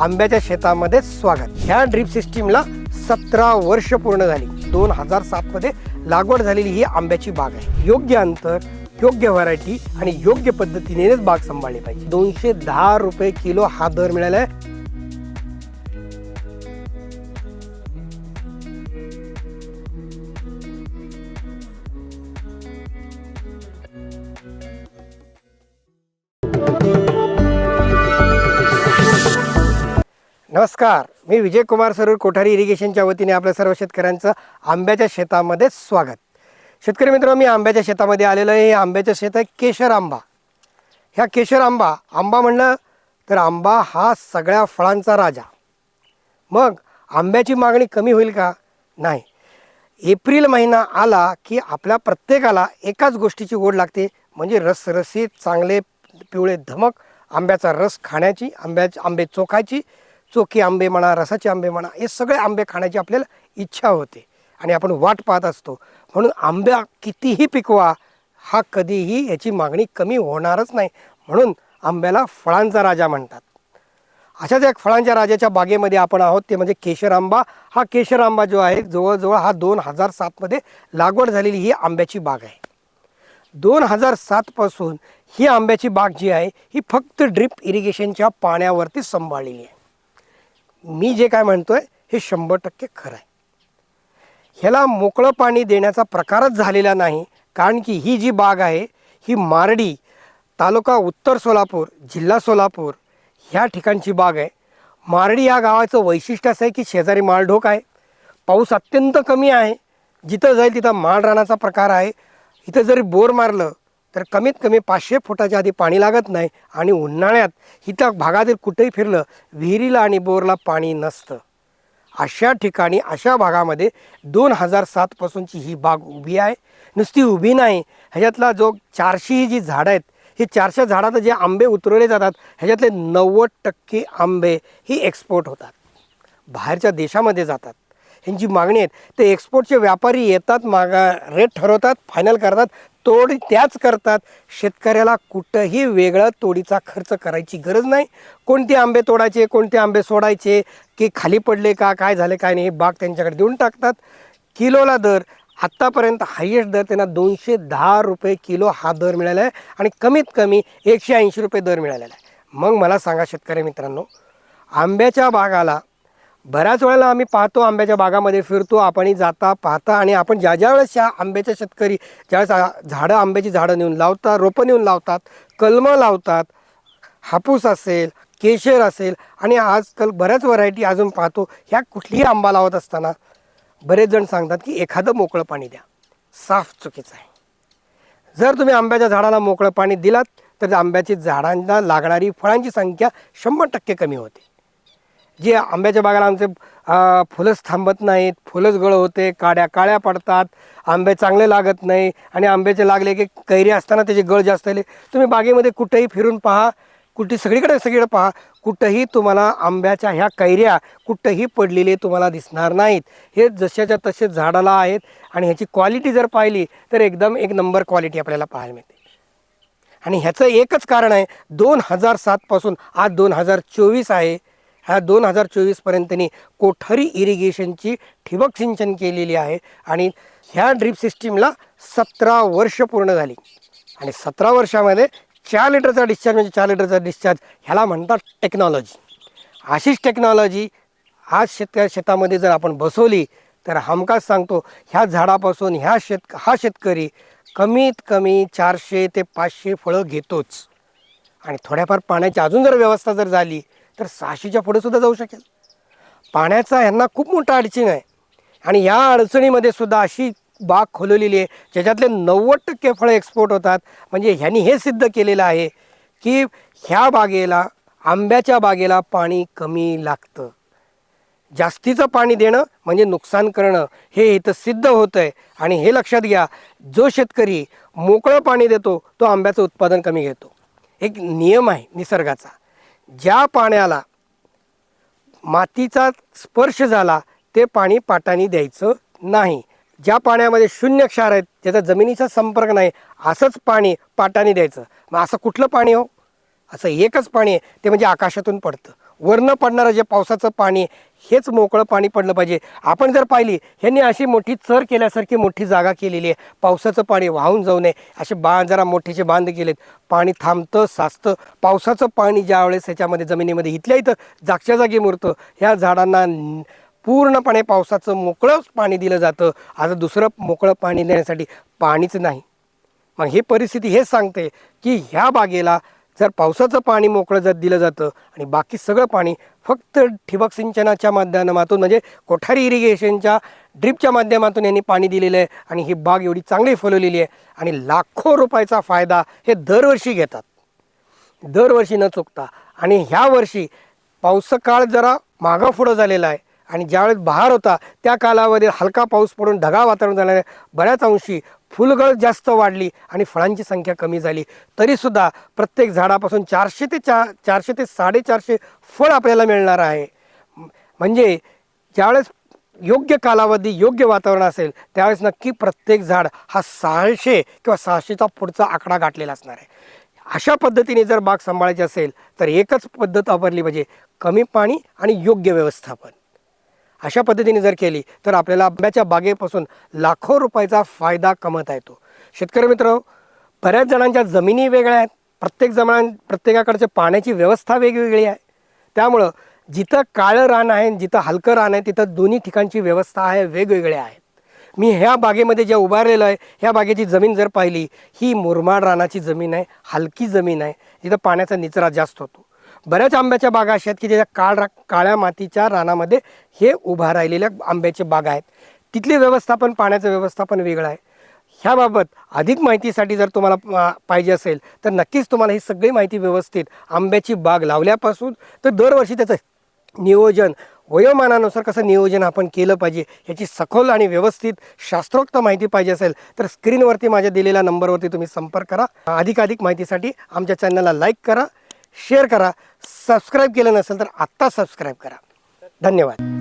आंब्याच्या शेतामध्ये स्वागत. ह्या ड्रीप सिस्टीमला सतरा वर्ष पूर्ण झाली. दोन हजार सातमध्ये लागवड झालेली ही आंब्याची बाग आहे. योग्य अंतर योग्य व्हरायटी आणि योग्य पद्धतीनेच बाग सांभाळली पाहिजे. दोनशे दहा रुपये किलो हा दर मिळाला आहे. नमस्कार. मी विजयकुमार सरूर कोठारी इरिगेशनच्या वतीने आपल्या सर्व शेतकऱ्यांचं आंब्याच्या शेतामध्ये स्वागत. शेतकरी मित्र मी आंब्याच्या शेतामध्ये आलेलो आहे. हे आंब्याचं शेत आहे केशर आंबा. ह्या केशर आंबा आंबा म्हणलं तर आंबा हा सगळ्या फळांचा राजा. मग आंब्याची मागणी कमी होईल का? नाही. एप्रिल महिना आला की आपल्या प्रत्येकाला एकाच गोष्टीची ओढ लागते म्हणजे रसरसीत चांगले पिवळे धमक आंब्याचा रस खाण्याची आंब्या आंबे चोखायची चोखी आंबे म्हणा रसाचे आंबे म्हणा हे सगळे आंबे खाण्याची आपल्याला इच्छा होते. आणि आपण वाट पाहत असतो. म्हणून आंब्या कितीही पिकवा हा कधीही याची मागणी कमी होणारच नाही. म्हणून आंब्याला फळांचा राजा म्हणतात. अशाच एक फळांच्या राजाच्या बागेमध्ये आपण आहोत. ते म्हणजे केशर आंबा. हा केशर आंबा जो आहे जवळजवळ हा दोन हजार सातमध्ये लागवड झालेली ही आंब्याची बाग आहे. दोन हजार सातपासून ही आंब्याची बाग जी आहे ही फक्त ड्रिप इरिगेशनच्या पाण्यावरती सांभाळलेली आहे. मी जे काय म्हणतोय हे शंभर टक्के खरं आहे. ह्याला मोकळं पाणी देण्याचा प्रकारच झालेला नाही कारण की ही जी बाग आहे ही मारडी तालुका उत्तर सोलापूर जिल्हा सोलापूर ह्या ठिकाणची बाग आहे. मारडी या गावाचं वैशिष्ट्य असं आहे की शेजारी माळढोक आहे. पाऊस अत्यंत कमी आहे. जिथं जाईल तिथं माळरानाचा प्रकार आहे. इथं जरी बोर मारलं तर कमीत कमी पाचशे फुटाच्या आधी पाणी लागत नाही आणि उन्हाळ्यात इथं भागातील कुठेही फिरलं विहिरीला आणि बोरला पाणी नसतं. अशा ठिकाणी अशा भागामध्ये दोन हजार सातपासूनची ही बाग उभी आहे. नुसती उभी नाही. ह्याच्यातला जो चारशे ही जी झाडं आहेत ही चारशे झाडात जे आंबे उतरवले जातात ह्याच्यातले नव्वद टक्के आंबे ही एक्सपोर्ट होतात. बाहेरच्या देशामध्ये जातात. ह्यांची मागणी आहेत. ते एक्सपोर्टचे व्यापारी येतात मागा रेट ठरवतात फायनल करतात तोड त्याच करतात. शेतकऱ्याला कुठंही वेगळं तोडीचा खर्च करायची गरज नाही. कोणते आंबे तोडायचे कोणते आंबे सोडायचे की खाली पडले का काय झाले काय नाही हे बाग त्यांच्याकडे देऊन टाकतात. किलोला दर आत्तापर्यंत हायेस्ट दर त्यांना दोनशे दहा रुपये किलो हा दर मिळाला आहे आणि कमीत कमी एकशे ऐंशी रुपये दर मिळालेला आहे. मग मला सांगा शेतकरी मित्रांनो आंब्याच्या बागाला बऱ्याच वेळेला आम्ही पाहतो आंब्याच्या बागामध्ये फिरतो आपण जाता पाहता आणि आपण ज्या ज्या वेळेस ह्या आंब्याच्या शेतकरी ज्यावेळेस झाडं आंब्याची झाडं नेऊन लावतात रोपं नेऊन लावतात कलमं लावतात हापूस असेल केशर असेल आणि आजकाल बऱ्याच व्हरायटी अजून पाहतो ह्या कुठलीही आंबा लावत असताना बरेच जण सांगतात की एखादं मोकळं पाणी द्या. साफ चुकीचं आहे. जर तुम्ही आंब्याच्या झाडाला मोकळं पाणी दिलात तर आंब्याची झाडांना लागणारी फळांची संख्या शंभर टक्के कमी होते. जे आंब्याच्या बागाला आमचे फुलंच थांबत नाहीत फुलंच गळ होते काड्या काळ्या पडतात आंबे चांगले लागत नाही आणि आंब्याचे लागले की कैरी असताना त्याचे गळ जास्त आले. तुम्ही बागेमध्ये कुठेही फिरून पहा कुठे सगळीकडे सगळीकडे पहा कुठंही तुम्हाला आंब्याच्या ह्या कैऱ्या कुठंही पडलेले तुम्हाला दिसणार नाहीत. हे जशाच्या तसे झाडाला आहेत आणि ह्याची क्वालिटी जर पाहिली तर एकदम एक नंबर क्वालिटी आपल्याला पाहायला मिळते. आणि ह्याचं एकच कारण आहे दोन हजार सातपासून आज दोन हजार चोवीस आहे ह्या दोन हजार चोवीसपर्यंतनी कोठरी कोठारी इरिगेशनची ठिबक सिंचन केलेली आहे आणि ह्या ड्रीप सिस्टीमला सतरा वर्ष पूर्ण झाली. आणि सतरा वर्षामध्ये चार लिटरचा डिस्चार्ज म्हणजे चार लिटरचा डिस्चार्ज ह्याला म्हणतात टेक्नॉलॉजी अशीच टेक्नॉलॉजी आज शेतकऱ्या शेतामध्ये जर आपण बसवली तर हमखास सांगतो ह्या झाडापासून ह्या शेत हा शेतकरी कमीत कमी चारशे ते पाचशे फळं घेतोच. आणि थोड्याफार पाण्याची अजून जर व्यवस्था जर झाली तर सहाशेच्या पुढे सुद्धा जाऊ शकेल. पाण्याचा ह्यांना खूप मोठा अडचण आहे. आणि या अडचणीमध्ये सुद्धा अशी बाग खोलवलेली आहे ज्याच्यातले नव्वद टक्के फळं एक्सपोर्ट होतात. म्हणजे ह्यांनी हे सिद्ध केलेलं आहे की ह्या बागेला आंब्याच्या बागेला पाणी कमी लागतं. जास्तीचं पाणी देणं म्हणजे नुकसान करणं हे इथं सिद्ध होतं आहे आणि हे लक्षात घ्या जो शेतकरी मोकळं पाणी देतो तो आंब्याचं उत्पादन कमी घेतो. एक नियम आहे निसर्गाचा. ज्या पाण्याला मातीचा स्पर्श झाला ते पाणी पाटाने द्यायचं नाही. ज्या पाण्यामध्ये शून्य क्षार आहेत ज्याचा जमिनीचा संपर्क नाही असंच पाणी पाटाने द्यायचं. मग असं कुठलं पाणी हो? असं एकच पाणी आहे ते म्हणजे आकाशातून पडतं. वरनं पडणारं जे पावसाचं पाणी हेच मोकळं पाणी पडलं पाहिजे. आपण जर पाहिली ह्यांनी अशी मोठी चर केल्यासारखी मोठी जागा केलेली आहे. पावसाचं पाणी वाहून जाऊ नये. असे बा जरा मोठेचे बांध केलेत पाणी थांबतं साचतं. पावसाचं पाणी ज्या वेळेस ह्याच्यामध्ये जमिनीमध्ये इथल्या इथं जागच्या जागी मुरतं ह्या झाडांना पूर्णपणे पावसाचं मोकळंच पाणी दिलं जातं. आता दुसरं मोकळं पाणी देण्यासाठी पाणीच नाही. मग ही परिस्थिती हेच सांगते की ह्या बागेला जर पावसाचं पाणी मोकळं जर दिलं जातं आणि बाकी सगळं पाणी फक्त ठिबक सिंचनाच्या माध्यमातून म्हणजे कोठारी इरिगेशनच्या ड्रिपच्या माध्यमातून यांनी पाणी दिलेलं आहे आणि ही बाग एवढी चांगली फुलवलेली आहे आणि लाखो रुपयाचा फायदा हे दरवर्षी घेतात. दरवर्षी न चुकता. आणि ह्या वर्षी पाऊस काळ जरा मागं पुढं झालेला आहे आणि ज्यावेळेस बहार होता त्या कालावधीत हलका पाऊस पडून ढगाळ वातावरण झाल्याने बऱ्याच अंशी फुलगळ जास्त वाढली आणि फळांची संख्या कमी झाली. तरीसुद्धा प्रत्येक झाडापासून चारशे ते चा चारशे ते साडेचारशे फळ आपल्याला मिळणार आहे. म्हणजे ज्यावेळेस योग्य कालावधी योग्य वातावरण असेल त्यावेळेस नक्की प्रत्येक झाड हा सहाशे किंवा सहाशेचा पुढचा आकडा गाठलेला असणार आहे. अशा पद्धतीने जर बाग सांभाळायची असेल तर एकच पद्धत वापरली पाहिजे कमी पाणी आणि योग्य व्यवस्थापन. अशा पद्धतीने जर केली तर आपल्याला आंब्याच्या बागेपासून लाखो रुपयाचा फायदा कमवता येतो. शेतकरी मित्र बऱ्याच जणांच्या जमिनी वेगळ्या आहेत. प्रत्येक जमा प्रत्येकाकडचे पाण्याची व्यवस्था वेगवेगळी आहे. त्यामुळं जिथं काळं रान आहे जिथं हलकं रान आहे तिथं दोन्ही ठिकाणची व्यवस्था आहे वेगवेगळ्या आहेत. मी ह्या बागेमध्ये जे उभारलेलं आहे ह्या बागेची जमीन जर पाहिली ही मुरमाड रानाची जमीन आहे हलकी जमीन आहे. जिथं पाण्याचा निचरा जास्त होतो. बऱ्याच आंब्याच्या बागा अशा आहेत की ज्याच्या काळ रा काळ्या मातीच्या रानामध्ये हे उभा राहिलेल्या आंब्याचे बागा आहेत. तिथले व्यवस्थापन पाण्याचं व्यवस्थापन वेगळं आहे. ह्याबाबत अधिक माहितीसाठी जर तुम्हाला पाहिजे असेल तर नक्कीच तुम्हाला ही सगळी माहिती व्यवस्थित आंब्याची बाग लावल्यापासून तर दरवर्षी त्याचं नियोजन वयोमानानुसार कसं नियोजन आपण केलं पाहिजे याची सखोल आणि व्यवस्थित शास्त्रोक्त माहिती पाहिजे असेल तर स्क्रीनवरती माझ्या दिलेल्या नंबरवरती तुम्ही संपर्क करा. अधिकाधिक माहितीसाठी आमच्या चॅनलला लाईक करा. शेअर करा सबस्क्राईब केलं नसेल तर आत्ता सबस्क्राईब करा. धन्यवाद.